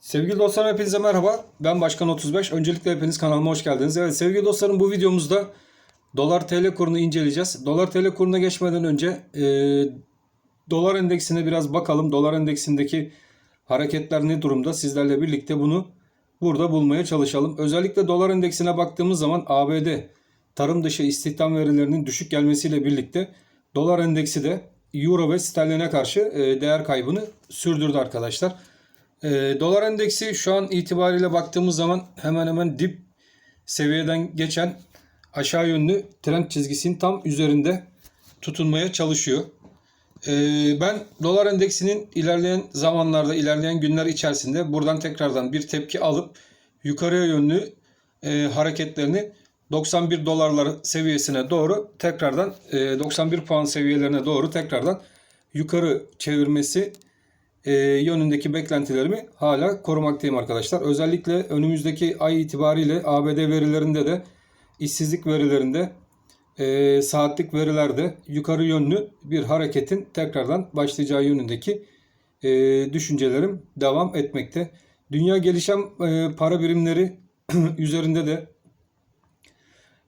Sevgili dostlarım hepinize merhaba. Ben Başkan 35. Öncelikle hepiniz kanalıma hoş geldiniz. Evet sevgili dostlarım bu videomuzda dolar TL kurunu inceleyeceğiz. Dolar TL kuruna geçmeden önce e, dolar endeksine biraz bakalım. Dolar endeksindeki hareketler ne durumda? Sizlerle birlikte bunu burada bulmaya çalışalım. Özellikle dolar endeksine baktığımız zaman ABD tarım dışı istihdam verilerinin düşük gelmesiyle birlikte dolar endeksi de euro ve sterline karşı e, değer kaybını sürdürdü arkadaşlar. E, dolar endeksi şu an itibariyle baktığımız zaman hemen hemen dip seviyeden geçen aşağı yönlü trend çizgisinin tam üzerinde tutunmaya çalışıyor. E, ben dolar endeksinin ilerleyen zamanlarda, ilerleyen günler içerisinde buradan tekrardan bir tepki alıp yukarıya yönlü e, hareketlerini 91 dolarlar seviyesine doğru tekrardan e, 91 puan seviyelerine doğru tekrardan yukarı çevirmesi e, yönündeki beklentilerimi hala korumaktayım arkadaşlar. Özellikle önümüzdeki ay itibariyle ABD verilerinde de işsizlik verilerinde e, saatlik verilerde yukarı yönlü bir hareketin tekrardan başlayacağı yönündeki e, düşüncelerim devam etmekte. Dünya gelişen e, para birimleri üzerinde de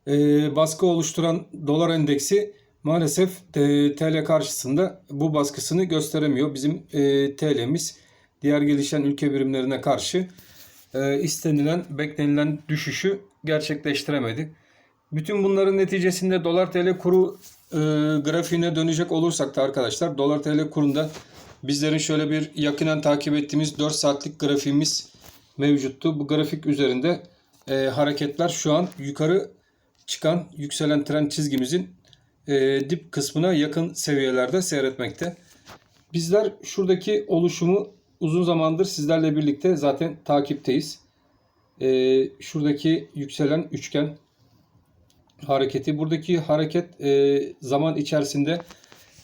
e, baskı oluşturan dolar endeksi maalesef e, TL karşısında bu baskısını gösteremiyor. Bizim e, TL'miz diğer gelişen ülke birimlerine karşı e, istenilen, beklenilen düşüşü gerçekleştiremedi. Bütün bunların neticesinde dolar TL kuru e, grafiğine dönecek olursak da arkadaşlar dolar TL kurunda bizlerin şöyle bir yakinen takip ettiğimiz 4 saatlik grafiğimiz mevcuttu. Bu grafik üzerinde e, hareketler şu an yukarı çıkan yükselen trend çizgimizin e, dip kısmına yakın seviyelerde seyretmekte. Bizler şuradaki oluşumu uzun zamandır sizlerle birlikte zaten takipteyiz. E, şuradaki yükselen üçgen hareketi. Buradaki hareket e, zaman içerisinde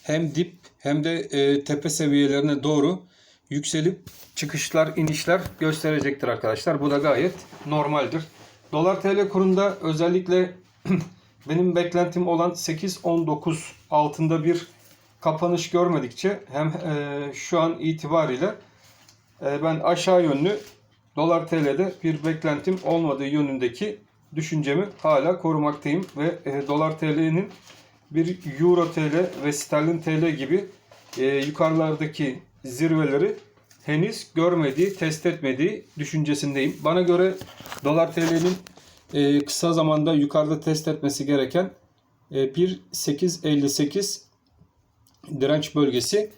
hem dip hem de e, tepe seviyelerine doğru yükselip çıkışlar, inişler gösterecektir arkadaşlar. Bu da gayet normaldir. Dolar TL kurunda özellikle benim beklentim olan 8.19 altında bir kapanış görmedikçe hem e, şu an itibariyle e, ben aşağı yönlü dolar TL'de bir beklentim olmadığı yönündeki düşüncemi hala korumaktayım ve e, dolar TL'nin bir euro TL ve sterlin TL gibi e, yukarılardaki zirveleri henüz görmediği, test etmediği düşüncesindeyim. Bana göre dolar TL'nin e, kısa zamanda yukarıda test etmesi gereken e, bir 8.58 direnç bölgesi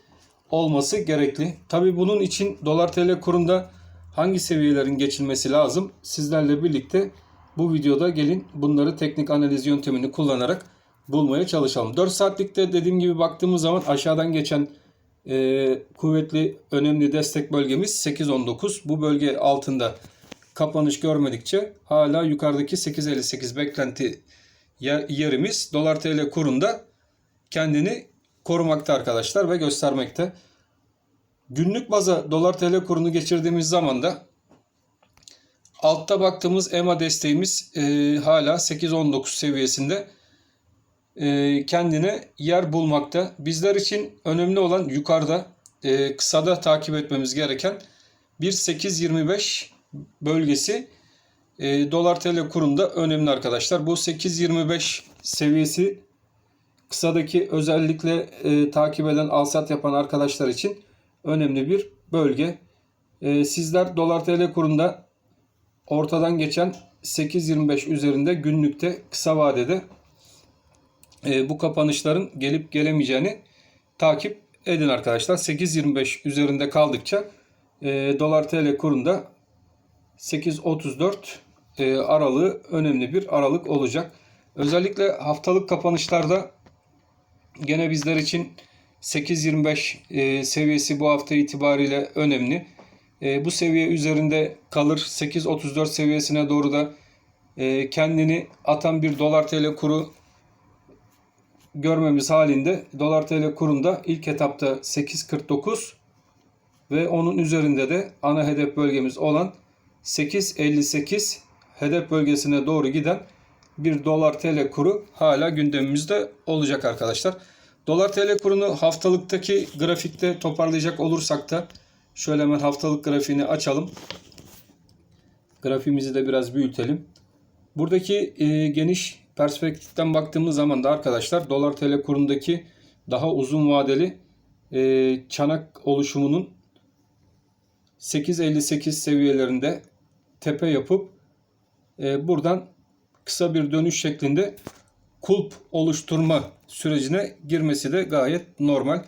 olması gerekli. Tabi bunun için dolar TL kurunda hangi seviyelerin geçilmesi lazım? Sizlerle birlikte bu videoda gelin bunları teknik analiz yöntemini kullanarak bulmaya çalışalım. 4 saatlikte dediğim gibi baktığımız zaman aşağıdan geçen e, kuvvetli önemli destek bölgemiz 8.19. Bu bölge altında kapanış görmedikçe hala yukarıdaki 8.58 beklenti yerimiz dolar TL kurunda kendini korumakta arkadaşlar ve göstermekte. Günlük baza dolar TL kurunu geçirdiğimiz zaman da altta baktığımız EMA desteğimiz e, hala 8.19 seviyesinde e, kendine yer bulmakta. Bizler için önemli olan yukarıda e, kısada takip etmemiz gereken 1.825 bölgesi e, dolar TL kurunda önemli arkadaşlar. Bu 8.25 seviyesi kısadaki özellikle e, takip eden alsat yapan arkadaşlar için önemli bir bölge. E, sizler dolar TL kurunda ortadan geçen 8.25 üzerinde günlükte kısa vadede e, bu kapanışların gelip gelemeyeceğini takip edin arkadaşlar. 8.25 üzerinde kaldıkça e, dolar TL kurunda 8.34 e, aralığı önemli bir aralık olacak. Özellikle haftalık kapanışlarda gene bizler için 8.25 e, seviyesi bu hafta itibariyle önemli. E, bu seviye üzerinde kalır 8.34 seviyesine doğru da kendini atan bir dolar TL kuru görmemiz halinde dolar TL kurunda ilk etapta 8.49 ve onun üzerinde de ana hedef bölgemiz olan 8.58 hedef bölgesine doğru giden bir dolar TL kuru hala gündemimizde olacak arkadaşlar. Dolar TL kurunu haftalıktaki grafikte toparlayacak olursak da Şöyle hemen haftalık grafiğini açalım. Grafiğimizi de biraz büyütelim. Buradaki e, geniş perspektiften baktığımız zaman da arkadaşlar dolar TL kurundaki daha uzun vadeli e, çanak oluşumunun 8.58 seviyelerinde tepe yapıp e, buradan kısa bir dönüş şeklinde kulp oluşturma sürecine girmesi de gayet normal.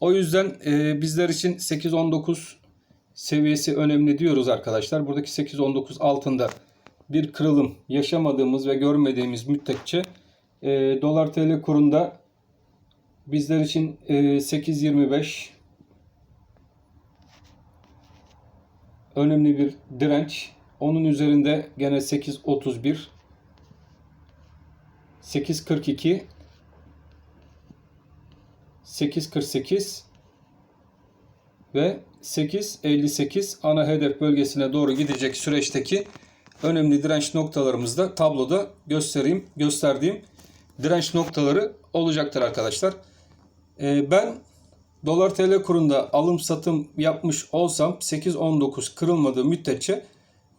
O yüzden e, bizler için 8.19 seviyesi önemli diyoruz arkadaşlar. Buradaki 8.19 altında bir kırılım yaşamadığımız ve görmediğimiz müddetçe e, dolar TL kurunda bizler için e, 8.25 önemli bir direnç. Onun üzerinde gene 8.31 8.42 8.48 ve 8.58 ana hedef bölgesine doğru gidecek süreçteki önemli direnç noktalarımızda tabloda göstereyim gösterdiğim direnç noktaları olacaktır arkadaşlar. Ee, ben dolar TL kurunda alım satım yapmış olsam 8.19 kırılmadığı müddetçe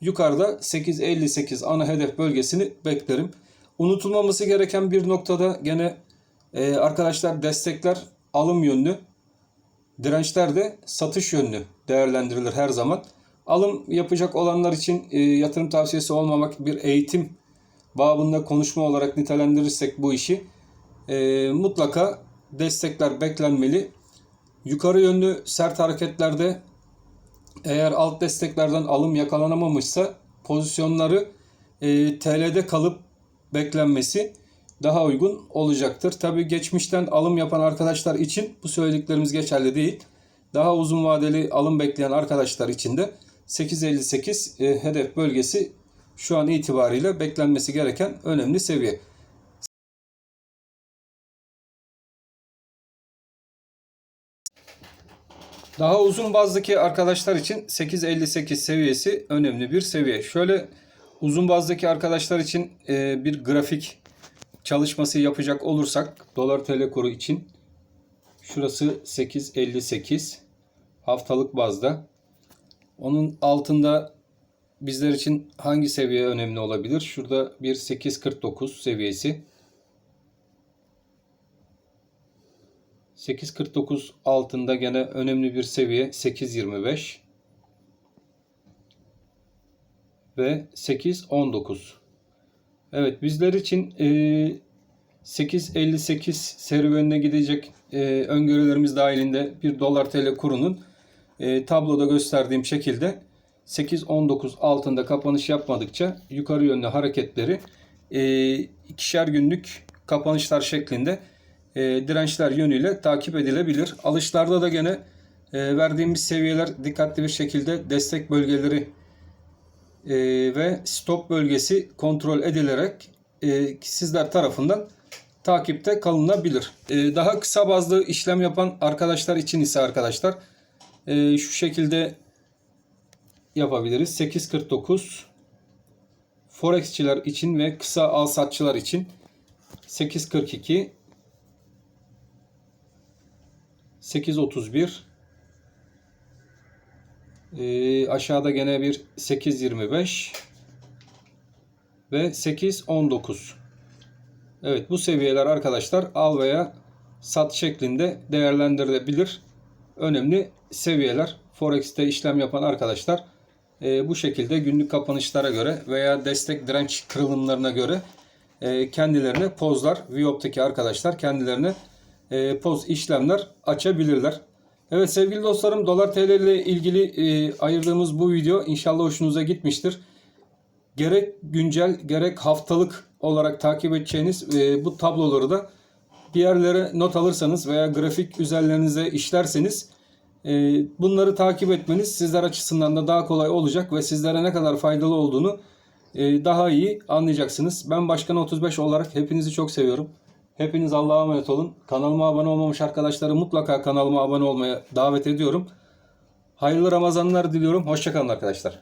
yukarıda 8.58 ana hedef bölgesini beklerim. Unutulmaması gereken bir noktada gene e, arkadaşlar destekler alım yönlü, dirençler de satış yönlü değerlendirilir her zaman. Alım yapacak olanlar için e, yatırım tavsiyesi olmamak bir eğitim babında konuşma olarak nitelendirirsek bu işi e, mutlaka destekler beklenmeli. Yukarı yönlü sert hareketlerde eğer alt desteklerden alım yakalanamamışsa pozisyonları e, TL'de kalıp beklenmesi daha uygun olacaktır. Tabi geçmişten alım yapan arkadaşlar için bu söylediklerimiz geçerli değil. Daha uzun vadeli alım bekleyen arkadaşlar için de 8.58 e, hedef bölgesi şu an itibariyle beklenmesi gereken önemli seviye. Daha uzun bazdaki arkadaşlar için 8.58 seviyesi önemli bir seviye. Şöyle uzun bazdaki arkadaşlar için e, bir grafik çalışması yapacak olursak dolar TL kuru için şurası 8.58 haftalık bazda. Onun altında bizler için hangi seviye önemli olabilir? Şurada bir 8.49 seviyesi. 8.49 altında gene önemli bir seviye 8.25 ve 8.19. Evet bizler için e, 8.58 serüvenine gidecek e, öngörülerimiz dahilinde bir dolar TL kurunun e, tabloda gösterdiğim şekilde 8.19 altında kapanış yapmadıkça yukarı yönlü hareketleri e, ikişer günlük kapanışlar şeklinde e, dirençler yönüyle takip edilebilir. Alışlarda da gene e, verdiğimiz seviyeler dikkatli bir şekilde destek bölgeleri e, ve stop bölgesi kontrol edilerek e, sizler tarafından takipte kalınabilir. E, daha kısa bazlı işlem yapan arkadaşlar için ise arkadaşlar e, şu şekilde yapabiliriz. 8.49 Forexçiler için ve kısa al satçılar için 8.42 8.31 ee, aşağıda gene bir 8.25 ve 8.19 Evet bu seviyeler arkadaşlar al veya sat şeklinde değerlendirilebilir. Önemli seviyeler. Forex'te işlem yapan arkadaşlar e, bu şekilde günlük kapanışlara göre veya destek direnç kırılımlarına göre e, kendilerine pozlar, Viop'taki arkadaşlar kendilerine e, poz işlemler açabilirler. Evet sevgili dostlarım dolar TL ile ilgili e, ayırdığımız bu video inşallah hoşunuza gitmiştir. Gerek güncel gerek haftalık olarak takip edeceğiniz e, bu tabloları da bir yerlere not alırsanız veya grafik üzerlerinize işlerseniz e, bunları takip etmeniz sizler açısından da daha kolay olacak ve sizlere ne kadar faydalı olduğunu e, daha iyi anlayacaksınız. Ben Başkan 35 olarak hepinizi çok seviyorum. Hepiniz Allah'a emanet olun. Kanalıma abone olmamış arkadaşları mutlaka kanalıma abone olmaya davet ediyorum. Hayırlı Ramazanlar diliyorum. Hoşçakalın arkadaşlar.